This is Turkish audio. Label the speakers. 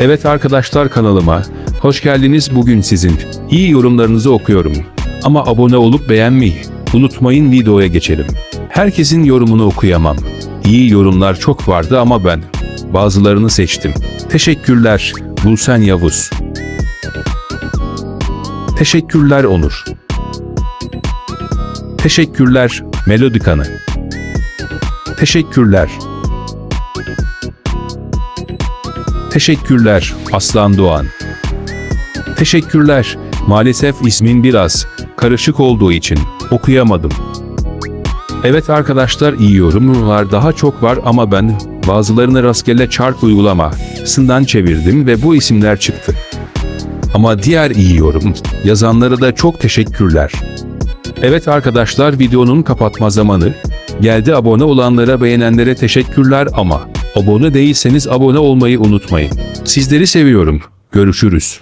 Speaker 1: Evet arkadaşlar kanalıma hoş geldiniz bugün sizin iyi yorumlarınızı okuyorum. Ama abone olup beğenmeyi unutmayın videoya geçelim. Herkesin yorumunu okuyamam. İyi yorumlar çok vardı ama ben bazılarını seçtim. Teşekkürler Bulsen Yavuz. Teşekkürler Onur. Teşekkürler Melodikanı. Teşekkürler. Teşekkürler Aslan Doğan. Teşekkürler. Maalesef ismin biraz karışık olduğu için okuyamadım. Evet arkadaşlar iyi yorumlar daha çok var ama ben bazılarını rastgele çarp uygulamasından çevirdim ve bu isimler çıktı. Ama diğer iyi yorum yazanlara da çok teşekkürler. Evet arkadaşlar videonun kapatma zamanı geldi abone olanlara beğenenlere teşekkürler ama abone değilseniz abone olmayı unutmayın. Sizleri seviyorum. Görüşürüz.